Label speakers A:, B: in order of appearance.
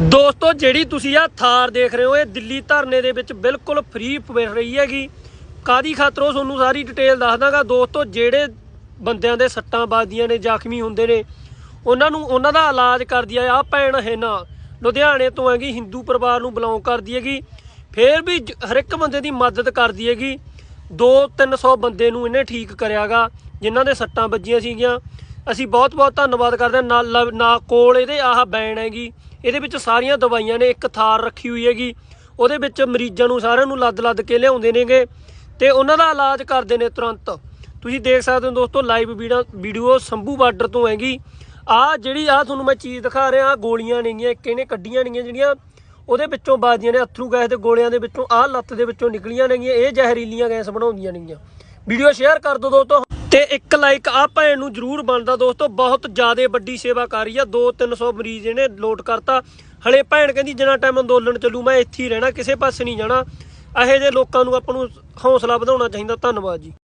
A: ਦੋਸਤੋ, ਜਿਹੜੀ ਤੁਸੀਂ ਆ ਥਾਰ ਦੇਖ ਰਹੇ ਹੋ, ਇਹ ਦਿੱਲੀ ਧਰਨੇ ਦੇ ਵਿੱਚ ਬਿਲਕੁਲ ਫ੍ਰੀ ਮਿਲ ਰਹੀ ਹੈਗੀ। ਕਾਦੀ ਖਾਤਰ ਉਹ ਤੁਹਾਨੂੰ ਸਾਰੀ ਡਿਟੇਲ ਦੱਸ ਦਾਂਗਾ। ਦੋਸਤੋ, ਜਿਹੜੇ ਬੰਦਿਆਂ ਦੇ ਸੱਟਾਂ ਵੱਜਦੀਆਂ ਨੇ, ਜ਼ਖਮੀ ਹੁੰਦੇ ਨੇ, ਉਹਨਾਂ ਨੂੰ, ਉਹਨਾਂ ਦਾ ਇਲਾਜ ਕਰਦੀ ਆ ਆ ਭੈਣ ਹੈ ਨਾ ਲੁਧਿਆਣੇ ਤੋਂ ਹੈਗੀ, ਹਿੰਦੂ ਪਰਿਵਾਰ ਨੂੰ ਬਿਲੋਂਗ ਕਰਦੀ ਹੈਗੀ। ਫੇਰ ਵੀ ਹਰ ਇੱਕ ਬੰਦੇ ਦੀ ਮਦਦ ਕਰਦੀ ਹੈਗੀ। 2-300 ਬੰਦੇ ਨੂੰ ਇਹਨੇ ਠੀਕ ਕਰਿਆਗਾ, ਜਿਨ੍ਹਾਂ ਦੇ ਸੱਟਾਂ ਵੱਜੀਆਂ ਸੀਗੀਆਂ। ਅਸੀਂ ਬਹੁਤ ਬਹੁਤ ਧੰਨਵਾਦ ਕਰਦੇ ਹਾਂ। ਨਾਲ ਲ- ਨਾ ਕੋਲ ਇਹਦੇ, ਆਹ ਬੈਨ ਹੈਗੀ। ਇਹਦੇ ਵਿੱਚ ਸਾਰੀਆਂ ਦਵਾਈਆਂ ਨੇ, ਇੱਕ ਥਾਰ ਰੱਖੀ ਹੋਈ ਹੈਗੀ। ਉਹਦੇ ਵਿੱਚ ਮਰੀਜ਼ਾਂ ਨੂੰ ਸਾਰਿਆਂ ਨੂੰ ਲੱਦ-ਲੱਦ ਕੇ ਲਿਆਉਂਦੇ ਨੇਗੇ। ਤੇ ਉਹਨਾਂ ਦਾ ਇਲਾਜ ਕਰਦੇ ਨੇ ਤੁਰੰਤ। ਤੁਸੀਂ ਦੇਖ ਸਕਦੇ ਹੋ ਦੋਸਤੋ ਲਾਈਵ ਵੀਡੀਓ ਸੰਭੂ ਬਾਰਡਰ ਤੋਂ ਹੈਗੀ। ਆ ਜਿਹੜੀ ਆ ਤੁਹਾਨੂੰ ਮੈਂ ਚੀਜ਼ ਦਿਖਾ ਰਿਹਾ ਆ ਗੋਲੀਆਂ ਨੇਗੀਆਂ, ਇੱਕ ਇਹਨੇ ਕੱਢੀਆਂ ਨੇਗੀਆਂ ਜਿਹੜੀਆਂ। ਉਹਦੇ ਵਿੱਚੋਂ ਬਾਜੀਆਂ ਨੇ, ਅਥਰੂ ਗੈਸ ਦੇ ਗੋਲਿਆਂ ਦੇ ਵਿੱਚੋਂ ਆਹ ਲੱਤ ਦੇ ਵਿੱਚੋਂ ਨਿਕਲੀਆਂ ਨੇਗੀਆਂ। ਇਹ ਜ਼ਹਿਰੀਲੀਆਂ ਗੈਸ ਬਣਾਉਂਦੀਆਂ ਨੇਗੀਆਂ। ਵੀਡੀਓ ਸ਼ੇਅਰ ਕਰ ਦਿਓ ਦੋਸਤੋ ਤੇ ਇੱਕ ਲਾਈਕ ਆ ਭੈਣ ਨੂੰ ਜਰੂਰ ਬਣਦਾ ਦੋਸਤੋ, ਬਹੁਤ ਜ਼ਿਆਦਾ ਵੱਡੀ ਸੇਵਾ ਕਰ ਰਹੀ ਆ 2-300 ਮਰੀਜ਼ ਇਹਨੇ ਲੋਟ ਕਰਤਾ। ਹਲੇ ਭੈਣ ਕਹਿੰਦੀ, ਜਿੰਨਾ ਟਾਈਮ ਅੰਦੋਲਨ ਚੱਲੂ, ਮੈਂ ਇੱਥੇ ਹੀ ਰਹਿਣਾ, ਕਿਸੇ ਪਾਸੇ ਨਹੀਂ ਜਾਣਾ। ਇਹੋ ਜਿਹੇ ਲੋਕਾਂ ਨੂੰ ਆਪਾਂ ਨੂੰ ਹੌਸਲਾ ਵਧਾਉਣਾ ਚਾਹੀਦਾ। ਧੰਨਵਾਦ ਜੀ।